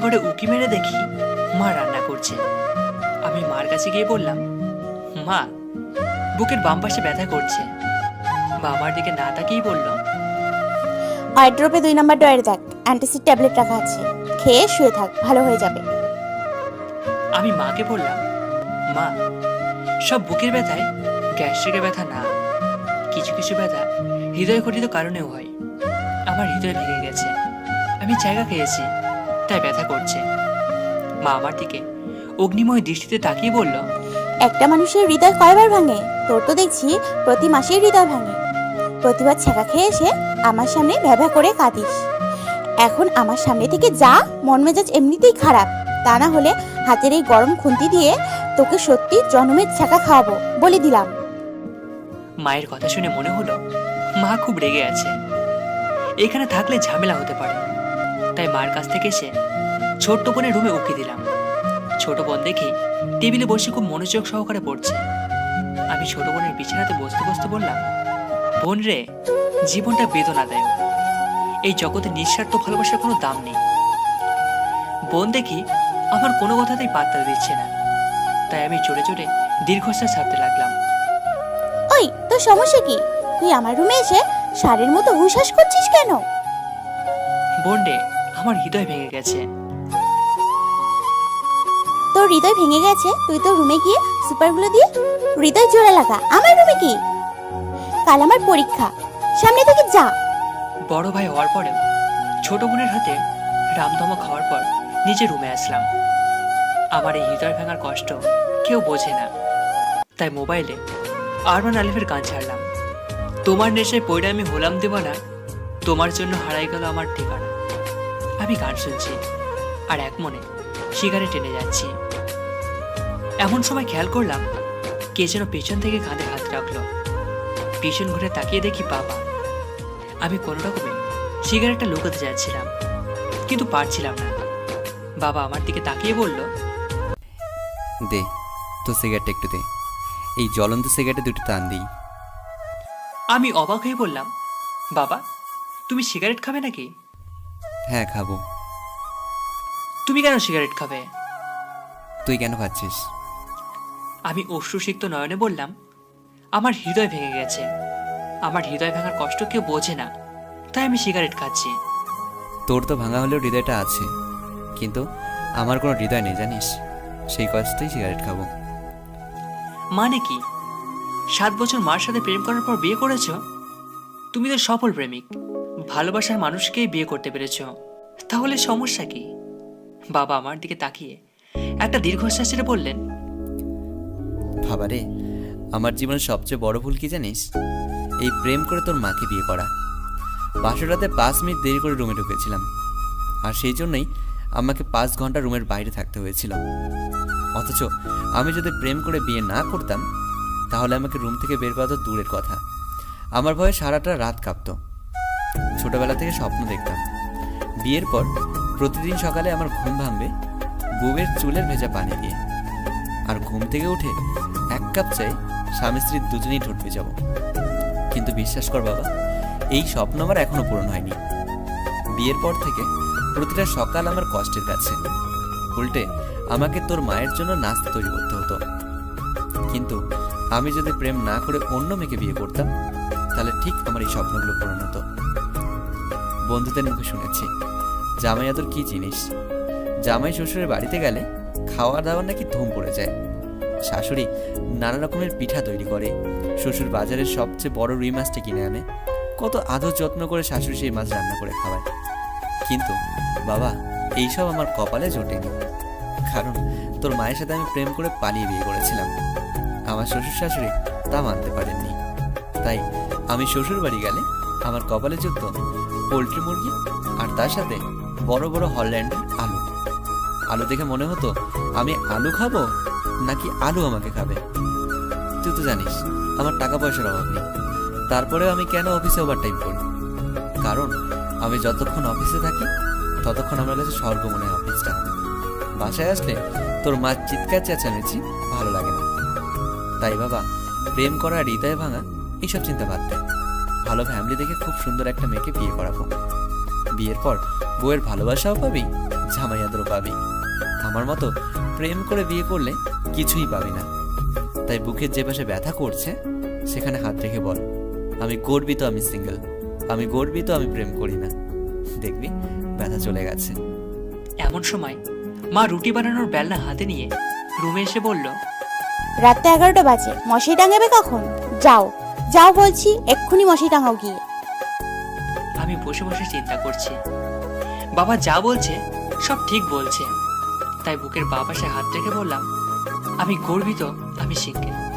রান্নাঘরে উকি মেরে দেখি মা রান্না করছে। আমি মার কাছে গিয়ে বললাম মা বুকের বাম পাশে ব্যথা করছে। মা আমার দিকে না তাকিয়েই বলল ওয়ার্ড্রোপে দুই নম্বর ডয়ারে দেখ অ্যান্টাসিড ট্যাবলেট রাখা আছে। খেয়ে শুয়ে থাক ভালো হয়ে যাবে। আমি মাকে বললাম মা সব বুকের ব্যথায় গ্যাস্ট্রিকের ব্যথা না। কিছু কিছু ব্যথা হৃদয় ঘটিত কারণেও হয়। আমার হৃদয় ভেঙে গেছে। আমি জায়গা খেয়েছি। তাই ব্যথা করছে। মা আমার দিকে অগ্নিময় দৃষ্টিতে তাকিয়ে বলল একটা মানুষের হৃদয় কয়বার ভাঙে? তোর তো দেখছি প্রতি মাসেই হৃদয় ভাঙে। প্রতিবার ছেঁকা খেয়ে এসে আমার সামনে ভ্যাভা করে কাঁদিস। এখন আমার সামনে থেকে যা মন মেজাজ এমনিতেই খারাপ। তা না হলে হাতের এই গরম খুন্তি দিয়ে তোকে সত্যি জন্মের ছেঁকা খাওয়াবো বলে দিলাম। মায়ের কথা শুনে মনে হলো মা খুব রেগে আছে। এখানে থাকলে ঝামেলা হতে পারে। তাই মার কাছ থেকে এসে ছোট্ট বোনের রুমে উকি দিলাম। ছোট বোন দেখি টেবিলে বসে খুব মনোযোগ সহকারে পড়ছে। আমি ছোট বোনের বিছানাতে বসতে বসতে বললাম বোন রে জীবনটা বেদনাদায়ক। এই জগতে নিঃস্বার্থ ভালোবাসার কোনো দাম নেই। বোন দেখি আমার কোনো কথাতেই পাত্তা দিচ্ছে না। তাই আমি চড়ে চড়ে দীর্ঘশ্বাস ছাড়তে লাগলাম। ওই তোর সমস্যা কি? তুই আমার রুমে এসে সারের মতো হুশাস করছিস কেন? বন্ডে আমার হৃদয় ভেঙে গেছে। তোর হৃদয় ভেঙে গেছে? তুই তোর রুমে গিয়ে সুপারগুলো দিয়ে হৃদয় জোড়া লাগা। আমার রুমে কি? কাল আমার পরীক্ষা। সামনে থেকে যা। বড় ভাই হওয়ার পরেও ছোট বোনের হাতে রামধমা খাওয়ার পর নিজে রুমে আসলাম। আমার এই হৃদয় ভাঙার কষ্ট কেউ বোঝে না। তাই মোবাইলে আরমান আলিফের গান ছাড়লাম। তোমার নেশায় পড়ে আমি হলাম দেওয়ানা তোমার জন্য হারাই গেল আমার ঠিকানা। আমি গান শুনছি। আর এক মনে সিগারেট টেনে যাচ্ছি। এমন সময় খেয়াল করলাম কে যেন পেছন থেকে কাঁধে হাত রাখল। পিছন ঘুরে তাকিয়ে দেখি বাবা। আমি কোনো রকমে সিগারেটটা লুকাতে যাচ্ছিলাম কিন্তু পারছিলাম না। বাবা আমার দিকে তাকিয়ে বলল দে তো সিগারেটটা একটু দে। এই জ্বলন্ত সিগারেটে দুটো টান দিই। আমি অবাক হয়ে বললাম বাবা তুমি সিগারেট খাবে নাকি? হ্যাঁ খাব। তুমি কেন সিগারেট খাবে? তুই কেন খাচ্ছিস? আমি অশ্রুসিক্ত নয়নে বললাম আমার হৃদয় ভেঙে গেছে। আমার হৃদয় ভাঙার কষ্ট কেউ বোঝে না তাই আমি সিগারেট খাচ্ছি। তোর তো ভাঙা হলেও হৃদয়টা আছে কিন্তু আমার কোনো হৃদয় নেই জানিস? সেই কষ্টেই সিগারেট খাব। মানে কি? সাত বছর মার সাথে প্রেম করার পর বিয়ে করেছ? তুমি তো সফল প্রেমিক। ভালোবাসার মানুষকেই বিয়ে করতে পেরেছ। তাহলে সমস্যা কি? বাবা আমার দিকে তাকিয়ে একটা দীর্ঘশ্বাস বললেন ভাবারে আমার জীবনের সবচেয়ে বড় ভুল কি জানিস? এই প্রেম করে তোর মাকে বিয়ে করা। বাসরাতে পাঁচ মিনিট দেরি করে রুমে ঢুকেছিলাম। আর সেই জন্যই আমাকে পাঁচ ঘণ্টা রুমের বাইরে থাকতে হয়েছিল। অথচ আমি যদি প্রেম করে বিয়ে না করতাম, তাহলে আমাকে রুম থেকে বের করা তো দূরের কথা। আমার ভয়ে সারাটা রাত কাঁপতো। ছোটবেলা থেকে স্বপ্ন দেখতাম। বিয়ের পর প্রতিদিন সকালে আমার ঘুম ভাঙবে বউয়ের চুলের ভেজা পানি দিয়ে। আর ঘুম থেকে উঠে এক কাপ চাই স্বামী স্ত্রী দুজনেই ঠোঁট যাব কিন্তু বিশ্বাস কর বাবা, এই স্বপ্ন আমার এখনও পূরণ হয়নি। বিয়ের পর থেকে প্রতিটা সকাল আমার কষ্টের কাছে। উল্টে আমাকে তোর মায়ের জন্য নাস্তা তৈরি করতে হতো। কিন্তু আমি যদি প্রেম না করে অন্য মেয়েকে বিয়ে করতাম, তাহলে ঠিক আমার এই স্বপ্নগুলো পূরণ হতো। বন্ধুদের মুখে শুনেছি। জামাই আদর কি জিনিস? জামাই শ্বশুরের বাড়িতে গেলে খাওয়া দাওয়ার নাকি ধুম পড়ে যায়। শাশুড়ি নানা রকমের পিঠা তৈরি করে। শ্বশুর বাজারের সবচেয়ে বড় রুই মাছটা কিনে আনে। কত আদর যত্ন করে শাশুড়ি সেই মাছ রান্না করে খাওয়ায়। কিন্তু বাবা, এইসব আমার কপালে জোটেনি। কারণ তোর মায়ের সাথে আমি প্রেম করে পালিয়ে বিয়ে করেছিলাম। আমার শ্বশুর শাশুড়ি তা মানতে পারেননি। তাই আমি শ্বশুর বাড়ি গেলে আমার কপালে জুটত পোলট্রি মুরগি আর তার সাথে বড় বড় হল্যান্ড আলু। আলু দেখে মনে হতো, আমি আলু খাব নাকি আলু আমাকে খাবে? তুই তো জানিস, আমার টাকা পয়সার অভাব নেই। তারপরেও আমি কেন অফিসে ওভারটাইম করি? কারণ আমি যতক্ষণ অফিসে থাকি, ততক্ষণ আমার কাছে স্বর্গ মনে হয় অফিসটা। বাসায় আসলে তোর মার চিৎকার চেঁচামেচি ভালো লাগে না। তাই বাবা, প্রেম করা হৃদয় ভাঙা, এইসব চিন্তা বাদ দে। ভালো ফ্যামিলি দেখে খুব সুন্দর একটা মেয়েকে বিয়ে করাবো। বিয়ের পর বউয়ের ভালোবাসাও পাবি জামাইয়াদেরও পাবি। আমার মতো প্রেম করে বিয়ে করলে কিছুই পাবি না। তাই বুকের যে পাশে ব্যথা করছে সেখানে হাত রেখে বল আমি গর্বিত আমি সিঙ্গেল আমি গর্বিত আমি প্রেম করি না। দেখবি ব্যথা চলে গেছে। এমন সময় মা রুটি বানানোর বেলনা হাতে নিয়ে রুমে এসে বলল রাত্রে এগারোটা বাজে মশাই টাঙাবে কখন? যাও। যাও বলছি, এক্ষুনি মশাই টাঙাও গিয়ে। আমি বসে বসে চিন্তা করছি। বাবা যা বলছে, সব ঠিক বলছে। তাই বুকের বাবা সে হাত রেখে বললাম, আমি গর্বিত, আমি সিঙ্গেল